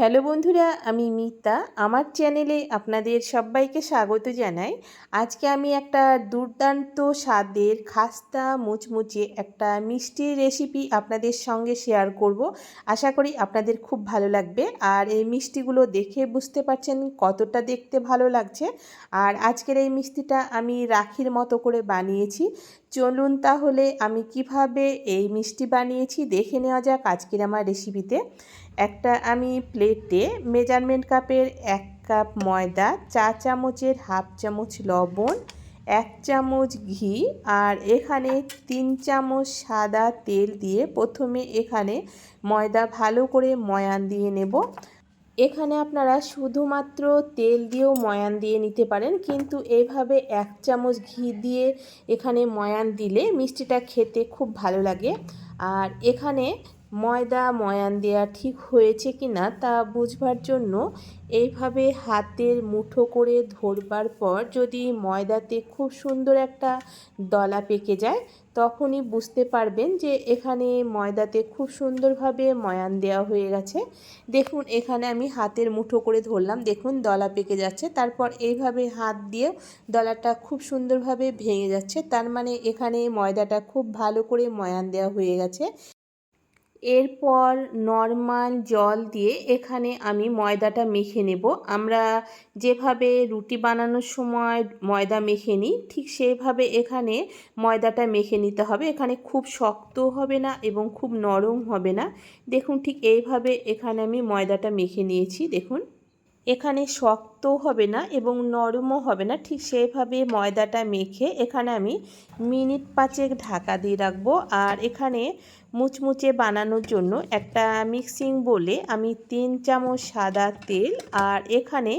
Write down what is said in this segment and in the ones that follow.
Hello বন্ধুরা, আমি মিতা। আমার চ্যানেলে আপনাদের সবাইকে স্বাগত জানাই। আজকে আমি একটা দুর্দান্ত স্বাদের খাস্তা মুচমুচে একটা মিষ্টির রেসিপি আপনাদের সঙ্গে শেয়ার করব। আশা করি আপনাদের খুব ভালো লাগবে। আর এই মিষ্টিগুলো দেখে বুঝতে পারছেন কতটা দেখতে ভালো লাগছে। আর আজকের এই মিষ্টিটা আমি রাখির মতো করে বানিয়েছি। চলুন তাহলে আমি কীভাবে এই মিষ্টি বানিয়েছি দেখে নেওয়া যাক আজকের আমার রেসিপিতে। একটা আমি প্লেটে মেজারমেন্ট কাপের এক কাপ ময়দা, চা চামচের হাফ চামচ লবণ, এক চামচ ঘি আর এখানে তিন চামচ সাদা তেল দিয়ে প্রথমে এখানে ময়দা ভালো করে ময়ান দিয়ে নেব। এখানে আপনারা শুধুমাত্র তেল দিয়েও ময়ান দিয়ে নিতে পারেন, কিন্তু এইভাবে এক চামচ ঘি দিয়ে এখানে ময়ান দিলে মিষ্টিটা খেতে খুব ভালো লাগে। আর এখানে ময়দা ময়ান দেওয়া ঠিক হয়েছে কি না তা বুঝবার জন্য এইভাবে হাতের মুঠো করে ধরবার পর যদি ময়দাতে খুব সুন্দর একটা দলা পেকে যায়, তখনই বুঝতে পারবেন যে এখানে ময়দাতে খুব সুন্দরভাবে ময়ান দেওয়া হয়ে গেছে। দেখুন, এখানে আমি হাতের মুঠো করে ধরলাম। দেখুন, দলা পেকে যাচ্ছে। তারপর এইভাবে হাত দিয়ে দলাটা খুব সুন্দরভাবে ভেঙে যাচ্ছে। তার মানে এখানে ময়দাটা খুব ভালো করে ময়ান দেওয়া হয়ে গেছে। এরপর নর্মাল জল দিয়ে এখানে আমি ময়দাটা মেখে নেব। আমরা যেভাবে রুটি বানানোর সময় ময়দা মেখে নিই, ঠিক সেভাবে এখানে ময়দাটা মেখে নিতে হবে। এখানে খুব শক্ত হবে না এবং খুব নরম হবে না। দেখুন ঠিক এইভাবে এখানে আমি ময়দাটা মেখে নিয়েছি, দেখুন। এখানে শক্তও হবে না এবং নরমও হবে না, ঠিক সেভাবে ময়দাটা মেখে এখানে আমি মিনিট পাঁচেক ঢাকা দিয়ে রাখব। আর এখানে মুচমুচে বানানোর জন্য একটা মিক্সিং বলে আমি তিন চামচ সাদা তেল আর এখানে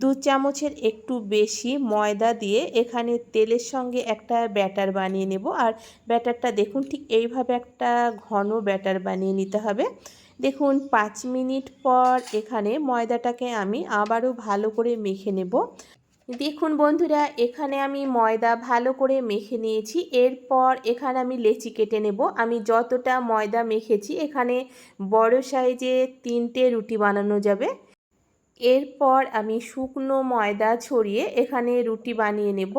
দু চামচের একটু বেশি ময়দা দিয়ে এখানে তেলের সঙ্গে একটা ব্যাটার বানিয়ে নেব। আর ব্যাটারটা দেখুন ঠিক এইভাবে একটা ঘন ব্যাটার বানিয়ে নিতে হবে। দেখুন, পাঁচ মিনিট পর এখানে ময়দাটাকে আমি আবারও ভালো করে মেখে নেব। দেখুন বন্ধুরা, এখানে আমি ময়দা ভালো করে মেখে নিয়েছি। এরপর এখানে আমি লেচি কেটে নেব। আমি যতটা ময়দা মেখেছি, এখানে বড় সাইজে তিনটে রুটি বানানো যাবে। এরপর আমি শুকনো ময়দা ছড়িয়ে এখানে রুটি বানিয়ে নেব।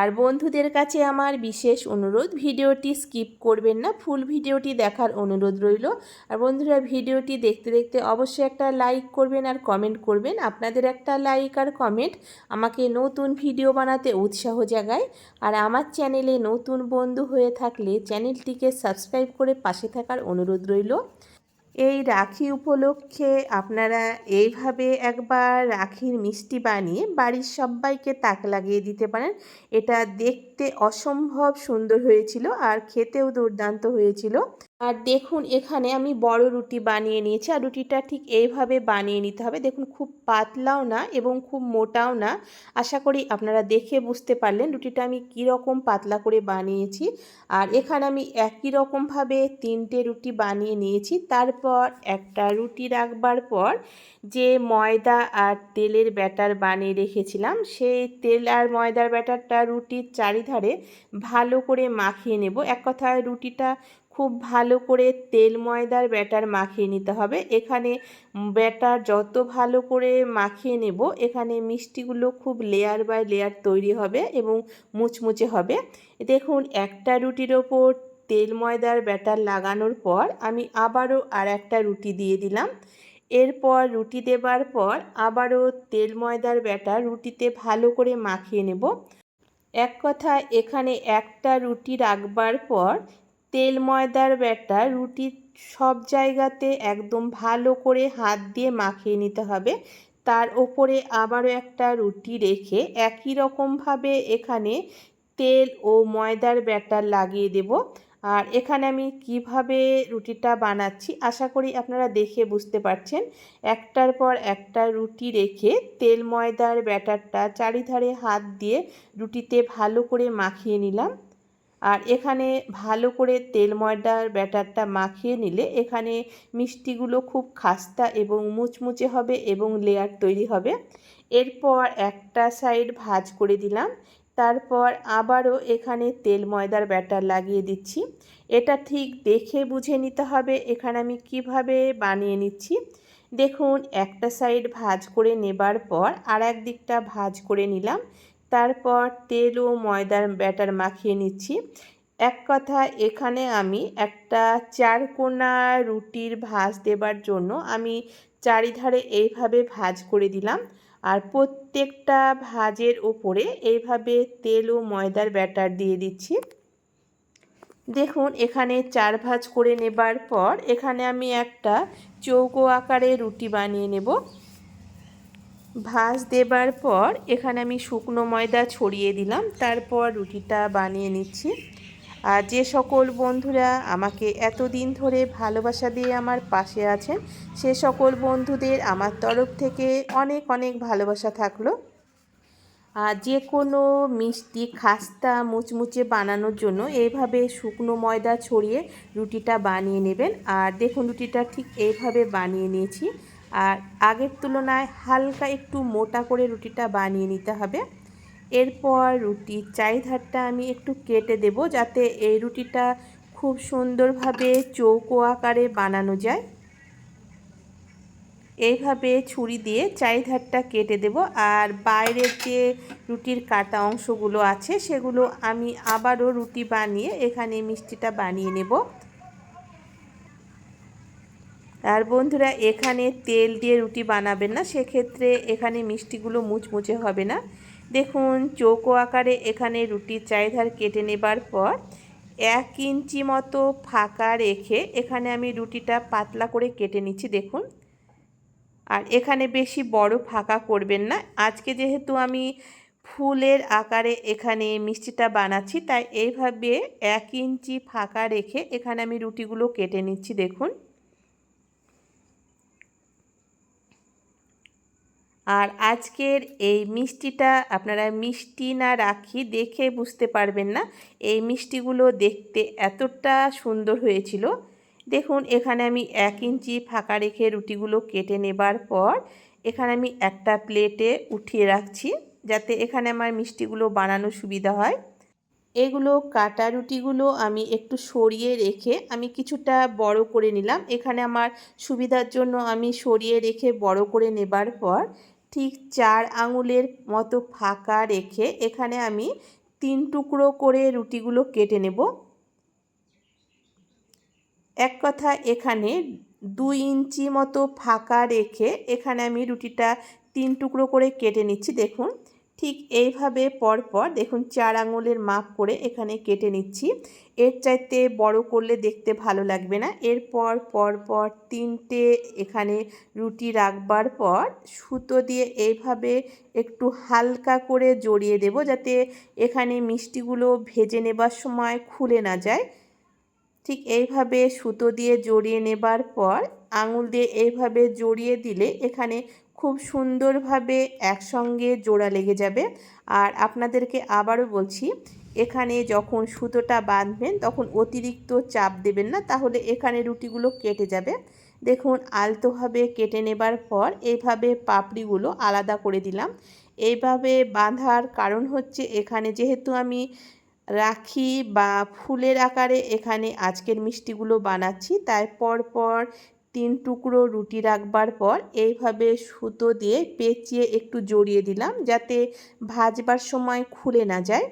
আর বন্ধুদের কাছে আমার বিশেষ অনুরোধ, ভিডিওটি স্কিপ করবেন না, ফুল ভিডিওটি দেখার অনুরোধ রইল। আর বন্ধুরা, ভিডিওটি দেখতে দেখতে অবশ্যই একটা লাইক করবেন আর কমেন্ট করবেন। আপনাদের একটা লাইক আর কমেন্ট আমাকে নতুন ভিডিও বানাতে উৎসাহ জাগায়। আর আমার চ্যানেলে নতুন বন্ধু হয়ে থাকলে চ্যানেলটিকে সাবস্ক্রাইব করে পাশে থাকার অনুরোধ রইল। এই রাখি উপলক্ষে আপনারা এইভাবে একবার রাখির মিষ্টি বানিয়ে বাড়ির সবাইকে তাক লাগিয়ে দিতে পারেন। এটা দেখতে অসম্ভব সুন্দর হয়েছিল আর খেতেও দুর্দান্ত হয়েছিল। আর দেখুন, এখানে আমি বড় রুটি বানিয়ে নিয়েছি। আর রুটিটা ঠিক এইভাবে বানিয়ে নিতে হবে। দেখুন, খুব পাতলাও না এবং খুব মোটাও না। আশা করি আপনারা দেখে বুঝতে পারলেন রুটিটা আমি কীরকম পাতলা করে বানিয়েছি। আর এখানে আমি একই রকমভাবে তিনটে রুটি বানিয়ে নিয়েছি। তারপর একটা রুটি রাখবার পর যে ময়দা আর তেলের ব্যাটার বানিয়ে রেখেছিলাম, সেই তেল আর ময়দার ব্যাটারটা রুটির চারিধারে ভালো করে মাখিয়ে নেব। এক কথায় রুটিটা খুব ভালো করে তেল ময়দার ব্যাটার মাখিয়ে নিতে হবে। এখানে ব্যাটার যত ভালো করে মাখিয়ে নেব, এখানে মিষ্টিগুলো খুব লেয়ার বাই লেয়ার তৈরি হবে এবং মুচমুচে হবে। দেখুন, একটা রুটির ওপর তেল ময়দার ব্যাটার লাগানোর পর আমি আবারও আর একটা রুটি দিয়ে দিলাম। এরপর রুটি দেবার পর আবারও তেল ময়দার ব্যাটার রুটিতে ভালো করে মাখিয়ে নেব। এক কথা এখানে একটা রুটি রাখবার পর তেল ময়দার ব্যাটার রুটির সব জায়গাতে একদম ভালো করে হাত দিয়ে মাখিয়ে নিতে হবে। তার ওপরে আবারও একটা রুটি রেখে একই রকমভাবে এখানে তেল ও ময়দার ব্যাটার লাগিয়ে দেব। আর এখানে আমি কীভাবে রুটিটা বানাচ্ছি আশা করি আপনারা দেখে বুঝতে পারছেন। একটার পর একটা রুটি রেখে তেল ময়দার ব্যাটারটা চারিধারে হাত দিয়ে রুটিতে ভালো করে মাখিয়ে নিলাম। আর এখানে ভালো করে তেল ময়দার ব্যাটারটা মাখিয়ে নিলে এখানে মিষ্টিগুলো খুব খাস্তা এবং মুচমুচে হবে এবং লেয়ার তৈরি হবে। এরপর একটা সাইড ভাজ করে দিলাম। তারপর আবারও এখানে তেল ময়দার ব্যাটার লাগিয়ে দিচ্ছি। এটা ঠিক দেখে বুঝে নিতে হবে এখানে আমি কীভাবে বানিয়ে নিচ্ছি। দেখুন, একটা সাইড ভাজ করে নেবার পর আর এক দিকটা ভাজ করে নিলাম। তারপর তেল ও ময়দার ব্যাটার মাখিয়ে নিচ্ছি। এক কথা, এখানে আমি একটা চারকোনা রুটির ভাজ দেবার জন্য আমি চারিধারে এইভাবে ভাজ করে দিলাম। আর প্রত্যেকটা ভাজের ওপরে এইভাবে তেল ও ময়দার ব্যাটার দিয়ে দিচ্ছি। দেখুন, এখানে চার ভাজ করে নেবার পর এখানে আমি একটা চৌকো আকারে রুটি বানিয়ে নেব। ভাজ দেবার পর এখানে আমি শুকনো ময়দা ছড়িয়ে দিলাম, তারপর রুটিটা বানিয়ে নিচ্ছি। আর যে সকল বন্ধুরা আমাকে এতদিন ধরে ভালোবাসা দিয়ে আমার পাশে আছেন, সে সকল বন্ধুদের আমার তরফ থেকে অনেক অনেক ভালোবাসা থাকল। আর যে কোনো মিষ্টি খাস্তা মুচমুচে বানানোর জন্য এইভাবে শুকনো ময়দা ছড়িয়ে রুটিটা বানিয়ে নেবেন। আর দেখুন রুটিটা ঠিক এইভাবে বানিয়ে নিয়েছি। আর আগের তুলনায় হালকা একটু মোটা করে রুটিটা বানিয়ে নিতে হবে। এরপর রুটির চারিধারটা আমি একটু কেটে দেব যাতে এই রুটিটা খুব সুন্দরভাবে চৌকো আকারে বানানো যায়। এইভাবে ছুরি দিয়ে চারিধারটা কেটে দেব আর বাইরের যে রুটির কাটা অংশগুলো আছে সেগুলো আমি আবারও রুটি বানিয়ে এখানে মিষ্টিটা বানিয়ে নেব। আর বন্ধুরা, এখানে তেল দিয়ে রুটি বানাবেন না, সেক্ষেত্রে এখানে মিষ্টিগুলো মুচমুচে হবে না। দেখুন, চৌকো আকারে এখানে রুটির চারিধার কেটে নেবার পর এক ইঞ্চি মতো ফাঁকা রেখে এখানে আমি রুটিটা পাতলা করে কেটে নিচ্ছি, দেখুন। আর এখানে বেশি বড় ফাঁকা করবেন না। আজকে যেহেতু আমি ফুলের আকারে এখানে মিষ্টিটা বানাচ্ছি, তাই এইভাবে এক ইঞ্চি ফাঁকা রেখে এখানে আমি রুটিগুলো কেটে নিচ্ছি, দেখুন। আর আজকের এই মিষ্টিটা আপনারা মিষ্টি না রাখি দেখে বুঝতে পারবেন না। এই মিষ্টিগুলো দেখতে এতটা সুন্দর হয়েছিল। দেখুন, এখানে আমি এক ইঞ্চি ফাঁকা রেখে রুটিগুলো কেটে নেবার পর এখানে আমি একটা প্লেটে উঠিয়ে রাখছি যাতে এখানে আমার মিষ্টিগুলো বানানো সুবিধা হয়। এগুলো কাটা রুটিগুলো আমি একটু সরিয়ে রেখে আমি কিছুটা বড় করে নিলাম। এখানে আমার সুবিধার জন্য আমি সরিয়ে রেখে বড় করে নেবার পর ঠিক চার আঙুলের মতো ফাঁকা রেখে এখানে আমি তিন টুকরো করে রুটিগুলো কেটে নেব। এক কথা এখানে দুই ইঞ্চি মতো ফাঁকা রেখে এখানে আমি রুটিটা তিন টুকরো করে কেটে নিচ্ছি। দেখুন ঠিক এইভাবে পরপর দেখুন চার আঙুলের মাপ করে এখানে কেটে নিচ্ছি। এর চাইতে বড় করলে দেখতে ভালো লাগবে না। এরপর পর পর তিনটে এখানে রুটি রাখবার পর সুতো দিয়ে এইভাবে একটু হালকা করে জড়িয়ে দেব যাতে এখানে মিষ্টিগুলো ভেজে নেবার সময় খুলে না যায়। ঠিক এইভাবে সুতো দিয়ে জড়িয়ে নেবার পর আঙুল দিয়ে এইভাবে জড়িয়ে দিলে এখানে খুব সুন্দরভাবে একসঙ্গে জোড়া লেগে যাবে। আর আপনাদেরকে আবারও বলছি, এখানে যখন সুতোটা বাঁধবেন, তখন অতিরিক্ত চাপ দেবেন না, তাহলে এখানে রুটিগুলো কেটে যাবে। দেখুন, আলতোভাবে কেটে নেবার পর এইভাবে পাপড়িগুলো আলাদা করে দিলাম। এইভাবে বাঁধার কারণ হচ্ছে, এখানে যেহেতু আমি রাখি বা ফুলের আকারে এখানে আজকের মিষ্টিগুলো বানাচ্ছি, তাই পর পর তিন টুকরো রুটি রাখবার পর এইভাবে সুতো দিয়ে পেঁচিয়ে একটু জড়িয়ে দিলাম যাতে ভাজবার সময় খুলে না যায়।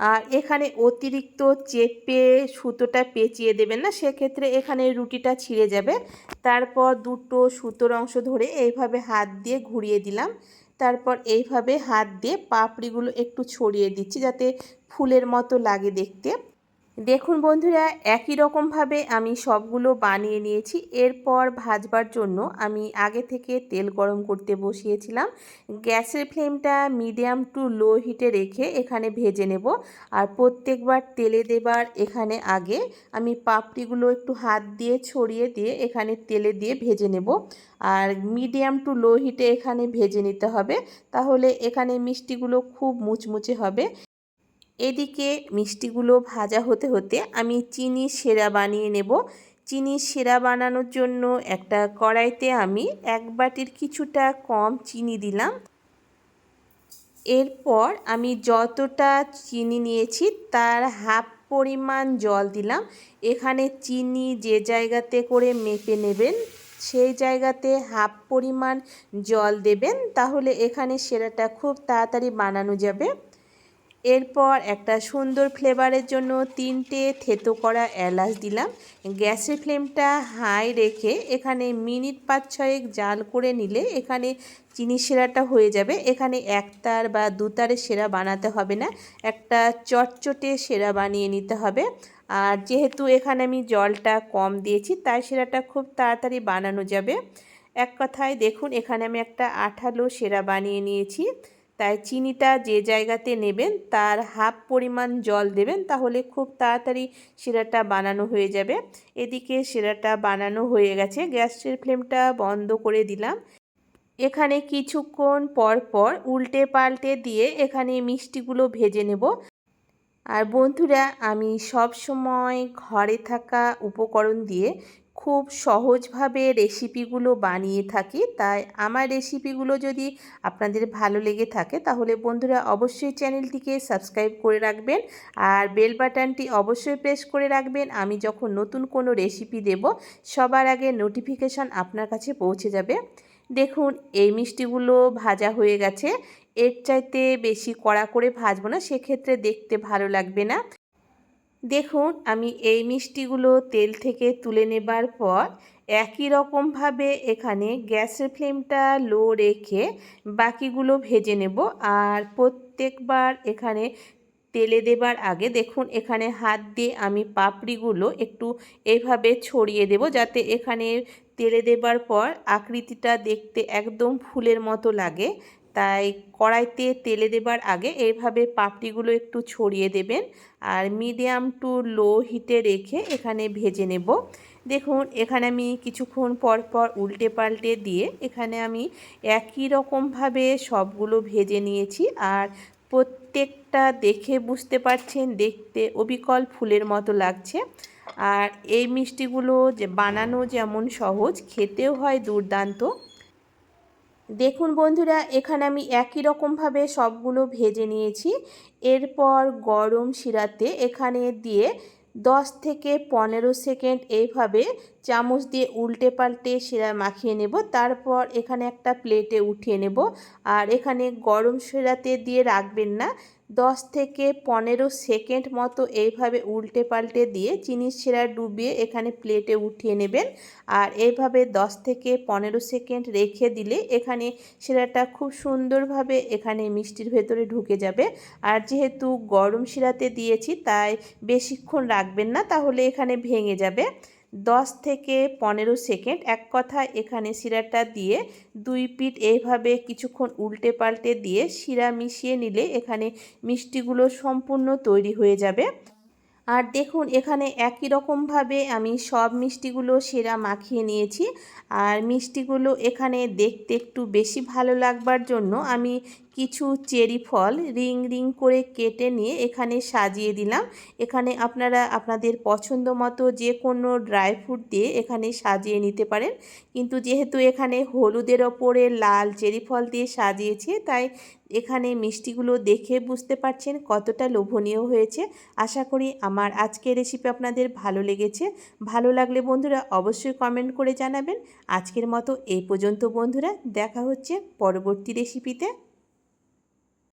আর এখানে অতিরিক্ত চেপে সুতোটা পেঁচিয়ে দেবেন না, সেক্ষেত্রে এখানে রুটিটা ছিঁড়ে যাবে। তারপর দুটো সুতোর অংশ ধরে এইভাবে হাত দিয়ে ঘুরিয়ে দিলাম। তারপর এইভাবে হাত দিয়ে পাপড়িগুলো একটু ছড়িয়ে দিচ্ছি যাতে ফুলের মতো লাগে দেখতে। দেখুন বন্ধুরা, একই রকমভাবে আমি সবগুলো বানিয়ে নিয়েছি। এরপর ভাজবার জন্য আমি আগে থেকে তেল গরম করতে বসিয়েছিলাম। গ্যাসের ফ্লেমটা মিডিয়াম টু লো হিটে রেখে এখানে ভেজে নেব। আর প্রত্যেকবার তেলে দেবার এখানে আগে আমি পাপড়িগুলো একটু হাত দিয়ে ছড়িয়ে দিয়ে এখানে তেলে দিয়ে ভেজে নেব। আর মিডিয়াম টু লো হিটে এখানে ভেজে নিতে হবে। তাহলে এখানে মিষ্টিগুলো খুব মুচমুচে হবে। এদিকে মিষ্টিগুলো ভাজা হতে হতে আমি চিনি সেরা বানিয়ে নেব। চিনি সেরা বানানোর জন্য একটা কড়াইতে আমি এক বাটির কিছুটা কম চিনি দিলাম। এরপর আমি যতটা চিনি নিয়েছি তার হাফ পরিমাণ জল দিলাম। এখানে চিনি যে জায়গাতে করে মেপে নেবেন, সেই জায়গাতে হাফ পরিমাণ জল দেবেন, তাহলে এখানে সেরাটা খুব তাড়াতাড়ি বানানো যাবে। এরপর একটা সুন্দর ফ্লেভারের জন্য তিনটে থেতো করা এলাচ দিলাম। গ্যাসের ফ্লেমটা হাই রেখে এখানে মিনিট পাঁচ ছয়েক জাল করে নিলে এখানে চিনি সেরাটা হয়ে যাবে। এখানে একতার বা দুতারের সেরা বানাতে হবে না, একটা চটচটে সেরা বানিয়ে নিতে হবে। আর যেহেতু এখানে আমি জলটা কম দিয়েছি, তাই সেরাটা খুব তাড়াতাড়ি বানানো যাবে। এক কথায় দেখুন, এখানে আমি একটা আঠালো সেরা বানিয়ে নিয়েছি। তাই চিনিটা যে জায়গাতে নেবেন, তার হাফ পরিমাণ জল দেবেন, তাহলে খুব তাড়াতাড়ি শিরাটা বানানো হয়ে যাবে। এদিকে শিরাটা বানানো হয়ে গেছে, গ্যাসের ফ্লেমটা বন্ধ করে দিলাম। এখানে কিছুক্ষণ পর পর উল্টে পাল্টে দিয়ে এখানে মিষ্টিগুলো ভেজে নেব। আর বন্ধুরা, আমি সব সময় ঘরে থাকা উপকরণ দিয়ে খুব সহজভাবে রেসিপিগুলো বানিয়ে থাকি। তাই আমার রেসিপিগুলো যদি আপনাদের ভালো লেগে থাকে, তাহলে বন্ধুরা অবশ্যই চ্যানেলটিকে সাবস্ক্রাইব করে রাখবেন আর বেল বাটনটি অবশ্যই প্রেস করে রাখবেন। আমি যখন নতুন কোনো রেসিপি দেব, সবার আগে নোটিফিকেশান আপনার কাছে পৌঁছে যাবে। দেখুন, এই মিষ্টিগুলো ভাজা হয়ে গেছে। এর চাইতে বেশি কড়া করে ভাজবো না, সেক্ষেত্রে দেখতে ভালো লাগবে না। দেখুন, আমি এই মিষ্টিগুলো তেল থেকে তুলে নেবার পর একই রকমভাবে এখানে গ্যাসের ফ্লেমটা লো রেখে বাকিগুলো ভেজে নেব। আর প্রত্যেকবার এখানে তেলে দেবার আগে দেখুন, এখানে হাত দিয়ে আমি পাপড়িগুলো একটু এভাবে ছড়িয়ে দেব যাতে এখানে তেলে দেবার পর আকৃতিটা দেখতে একদম ফুলের মতো লাগে। তাই কড়াইতে তেলে দেবার আগে এইভাবে পাপড়িগুলো একটু ছড়িয়ে দেবেন আর মিডিয়াম টু লো হিটে রেখে এখানে ভেজে নেব। দেখুন, এখানে আমি কিছুক্ষণ পর পর উল্টে পাল্টে দিয়ে এখানে আমি একই রকমভাবে সবগুলো ভেজে নিয়েছি আর প্রত্যেকটা দেখে বুঝতে পারছেন, দেখতে অবিকল ফুলের মতো লাগছে। আর এই মিষ্টিগুলো যে বানানো যেমন সহজ, খেতেও হয় দুর্দান্ত। দেখুন বন্ধুরা, এখানে আমি একই রকমভাবে সবগুলো ভেজে নিয়েছি। এরপর গরম শিরাতে এখানে দিয়ে দশ থেকে পনেরো সেকেন্ড এইভাবে চামচ দিয়ে উল্টে পাল্টে শিরা মাখিয়ে নেব। তারপর এখানে একটা প্লেটে উঠিয়ে নেব। আর এখানে গরম শিরাতে দিয়ে রাখবেন না। দশ থেকে পনেরো সেকেন্ড মতো এইভাবে উল্টে পাল্টে দিয়ে চিনির সেরা ডুবিয়ে এখানে প্লেটে উঠিয়ে নেবেন। আর এইভাবে দশ থেকে পনেরো সেকেন্ড রেখে দিলে এখানে সেরাটা খুব সুন্দরভাবে এখানে মিষ্টির ভেতরে ঢুকে যাবে। আর যেহেতু গরম শিরাতে দিয়েছি, তাই বেশিক্ষণ রাখবেন না, তাহলে এখানে ভেঙে যাবে। দশ থেকে পনেরো সেকেন্ড এক কথা এখানে শিরাটা দিয়ে দুই পিঠ এইভাবে কিছুক্ষণ উল্টে পাল্টে দিয়ে শিরা মিশিয়ে নিলে এখানে মিষ্টিগুলো সম্পূর্ণ তৈরি হয়ে যাবে। আর দেখুন, এখানে একই রকমভাবে আমি সব মিষ্টিগুলো সেরা মাখিয়ে নিয়েছি। আর মিষ্টিগুলো এখানে দেখতে একটু বেশি ভালো লাগবার জন্য আমি কিছু চেরি ফল রিং রিং করে কেটে নিয়ে এখানে সাজিয়ে দিলাম। এখানে আপনারা আপনাদের পছন্দ মতো যে কোনো ড্রাই ফ্রুট দিয়ে এখানে সাজিয়ে নিতে পারেন। কিন্তু যেহেতু এখানে হলুদের ওপরে লাল চেরি ফল দিয়ে সাজিয়েছে, তাই এখানে মিষ্টিগুলো দেখে বুঝতে পারছেন কতটা লোভনীয় হয়েছে। আশা করি আমার আজকের রেসিপি আপনাদের ভালো লেগেছে। ভালো লাগলে বন্ধুরা অবশ্যই কমেন্ট করে জানাবেন। আজকের মতো এই পর্যন্ত বন্ধুরা, দেখা হচ্ছে পরবর্তী রেসিপিতে